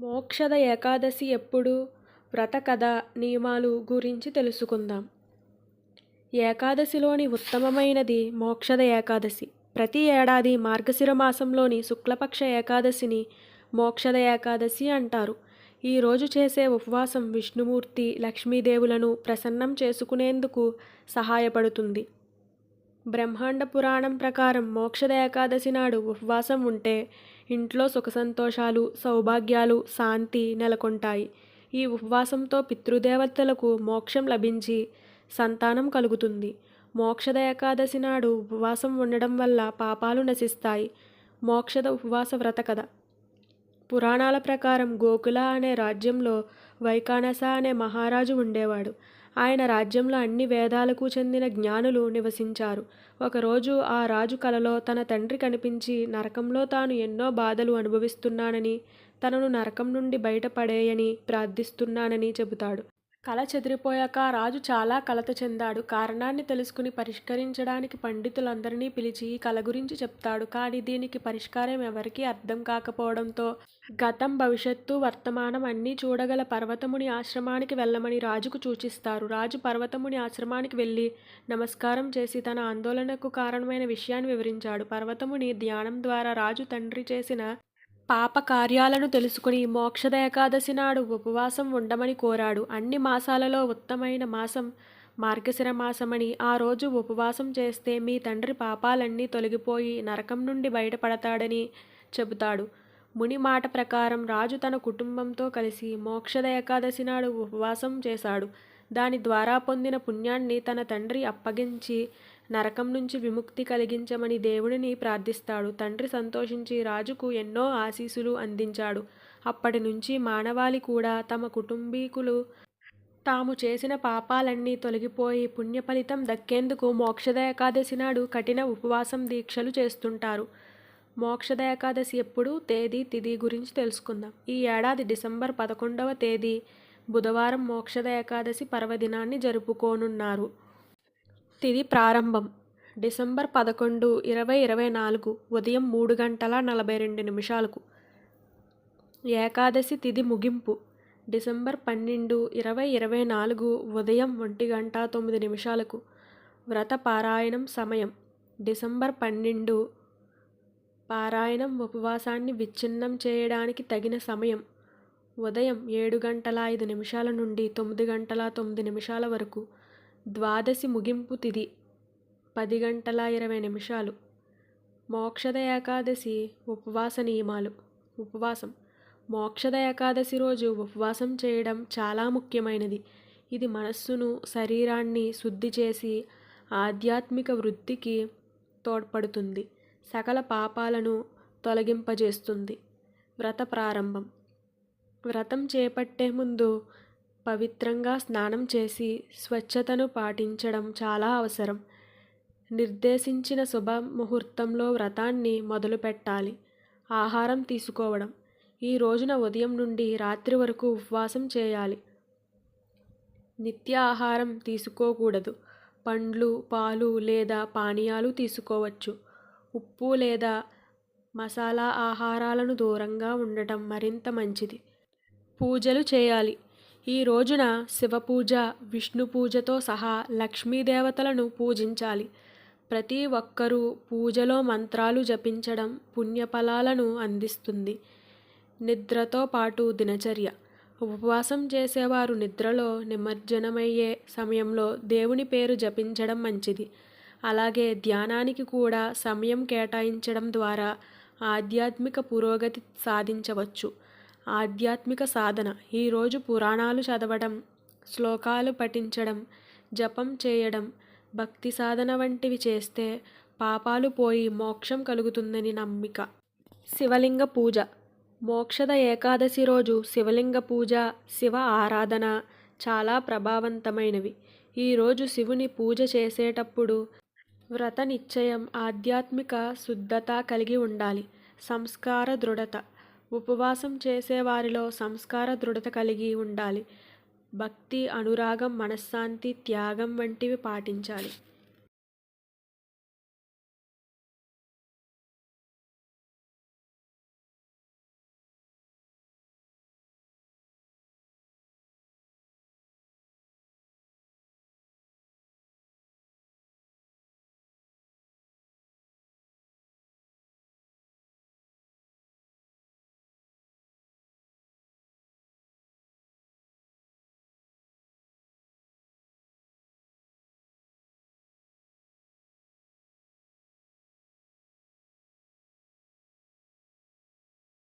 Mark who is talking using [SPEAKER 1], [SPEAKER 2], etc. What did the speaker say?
[SPEAKER 1] మోక్షద ఏకాదశి ఎప్పుడు? వ్రత కథ నియమాలు గురించి తెలుసుకుందాం. ఏకాదశిలోని ఉత్తమమైనది మోక్షద ఏకాదశి. ప్రతి ఏడాది మార్గశిర మాసంలోని శుక్లపక్ష ఏకాదశిని మోక్షద ఏకాదశి అంటారు. ఈరోజు చేసే ఉపవాసం విష్ణుమూర్తి లక్ష్మీదేవులను ప్రసన్నం చేసుకునేందుకు సహాయపడుతుంది. బ్రహ్మాండ పురాణం ప్రకారం మోక్షద ఏకాదశి నాడు ఉపవాసం ఉంటే ఇంట్లో సుఖ సంతోషాలు సౌభాగ్యాలు శాంతి నెలకొంటాయి. ఈ ఉపవాసంతో పితృదేవతలకు మోక్షం లభించి సంతానం కలుగుతుంది. మోక్షద ఏకాదశి నాడు ఉపవాసం ఉండడం వల్ల పాపాలు నశిస్తాయి. మోక్షద ఉపవాస వ్రత కథ. పురాణాల ప్రకారం గోకుల అనే రాజ్యంలో వైకానస అనే మహారాజు ఉండేవాడు. ఆయన రాజ్యంలో అన్ని వేదాలకు చెందిన జ్ఞానులు నివసించారు. ఒకరోజు ఆ రాజు కలలో తన తండ్రి కనిపించి నరకంలో తాను ఎన్నో బాధలు అనుభవిస్తున్నానని తనను నరకం నుండి బయటపడేయని ప్రార్థిస్తున్నానని చెబుతాడు. కళ చెదిరిపోయాక రాజు చాలా కలత చెందాడు. కారణాన్ని తెలుసుకుని పరిష్కరించడానికి పండితులందరినీ పిలిచి ఈ కళ గురించి చెప్తాడు. కానీ దీనికి పరిష్కారం ఎవరికీ అర్థం కాకపోవడంతో గతం భవిష్యత్తు వర్తమానం అన్నీ చూడగల పర్వతముని ఆశ్రమానికి వెళ్ళమని రాజుకు సూచిస్తారు. రాజు పర్వతముని ఆశ్రమానికి వెళ్ళి నమస్కారం చేసి తన ఆందోళనకు కారణమైన విషయాన్ని వివరించాడు. పర్వతముని ధ్యానం ద్వారా రాజు తండ్రి చేసిన పాప కార్యాలను తెలుసుకుని మోక్షద ఏకాదశి నాడు ఉపవాసం ఉండమని కోరాడు. అన్ని మాసాలలో ఉత్తమైన మాసం మార్గశిర మాసమని ఆ రోజు ఉపవాసం చేస్తే మీ తండ్రి పాపాలన్నీ తొలగిపోయి నరకం నుండి బయటపడతాడని చెబుతాడు. ముని మాట ప్రకారం రాజు తన కుటుంబంతో కలిసి మోక్షద ఏకాదశి నాడు ఉపవాసం చేశాడు. దాని ద్వారా పొందిన పుణ్యాన్ని తన తండ్రి అప్పగించి నరకం నుంచి విముక్తి కలిగించమని దేవుడిని ప్రార్థిస్తాడు. తండ్రి సంతోషించి రాజుకు ఎన్నో ఆశీసులు అందించాడు. అప్పటి నుంచి మానవాళి కూడా తమ కుటుంబీకులు తాము చేసిన పాపాలన్నీ తొలగిపోయి పుణ్య ఫలితం దక్కేందుకు మోక్షద ఏకాదశి నాడు కఠిన ఉపవాసం దీక్షలు చేస్తుంటారు. మోక్షద ఏకాదశి ఎప్పుడు? తేదీ తిది గురించి తెలుసుకుందాం. ఈ ఏడాది డిసెంబర్ పదకొండవ తేదీ బుధవారం మోక్షద ఏకాదశి పర్వదినాన్ని జరుపుకోనున్నారు. తిది ప్రారంభం. డిసెంబర్ పదకొండు ఇరవై ఇరవై నాలుగు ఉదయం మూడు గంటల నలభై రెండు నిమిషాలకు. ఏకాదశి తిది ముగింపు. డిసెంబర్ పన్నెండు ఇరవై ఇరవై నాలుగు ఉదయం ఒంటి గంట తొమ్మిది నిమిషాలకు. వ్రత పారాయణం సమయం. డిసెంబర్ పన్నెండు పారాయణం ఉపవాసాన్ని విచ్ఛిన్నం చేయడానికి తగిన సమయం. ఉదయం ఏడు గంటల ఐదు నిమిషాల నుండి తొమ్మిది గంటల తొమ్మిది నిమిషాల వరకు. ద్వాదశి ముగింపు తిథి పది గంటల ఇరవై నిమిషాలు. మోక్షద ఏకాదశి ఉపవాస నియమాలు. ఉపవాసం. మోక్షద ఏకాదశి రోజు ఉపవాసం చేయడం చాలా ముఖ్యమైనది. ఇది మనస్సును శరీరాన్ని శుద్ధి చేసి ఆధ్యాత్మిక వృద్ధికి తోడ్పడుతుంది. సకల పాపాలను తొలగింపజేస్తుంది. వ్రత ప్రారంభం. వ్రతం చేపట్టే ముందు పవిత్రంగా స్నానం చేసి స్వచ్ఛతను పాటించడం చాలా అవసరం. నిర్దేశించిన శుభ ముహూర్తంలో వ్రతాన్ని మొదలుపెట్టాలి. ఆహారం తీసుకోవడం. ఈ రోజున ఉదయం నుండి రాత్రి వరకు ఉపవాసం చేయాలి. నిత్య ఆహారం తీసుకోకూడదు. పండ్లు పాలు లేదా పానీయాలు తీసుకోవచ్చు. ఉప్పు లేదా మసాలా ఆహారాలను దూరంగా ఉండటం మరింత మంచిది. పూజలు చేయాలి. ఈ రోజున శివపూజ విష్ణు పూజతో సహా లక్ష్మీదేవతలను పూజించాలి. ప్రతి ఒక్కరూ పూజలో మంత్రాలు జపించడం పుణ్యఫలాలను అందిస్తుంది. నిద్రతో పాటు దినచర్య. ఉపవాసం చేసేవారు నిద్రలో నిమజ్జనమయ్యే సమయంలో దేవుని పేరు జపించడం మంచిది. అలాగే ధ్యానానికి కూడా సమయం కేటాయించడం ద్వారా ఆధ్యాత్మిక పురోగతి సాధించవచ్చు. ఆధ్యాత్మిక సాధన. ఈరోజు పురాణాలు చదవడం శ్లోకాలు పఠించడం జపం చేయడం భక్తి సాధన వంటివి చేస్తే పాపాలు పోయి మోక్షం కలుగుతుందని నమ్మిక. శివలింగ పూజ. మోక్షద ఏకాదశి రోజు శివలింగ పూజ శివ ఆరాధన చాలా ప్రభావవంతమైనవి. ఈరోజు శివుని పూజ చేసేటప్పుడు వ్రత నిశ్చయం ఆధ్యాత్మిక శుద్ధత కలిగి ఉండాలి. సంస్కార దృఢత. ఉపవాసం చేసేవారిలో సంస్కార దృఢత కలిగి ఉండాలి. భక్తి అనురాగం మనశ్శాంతి త్యాగం వంటివి పాటించాలి.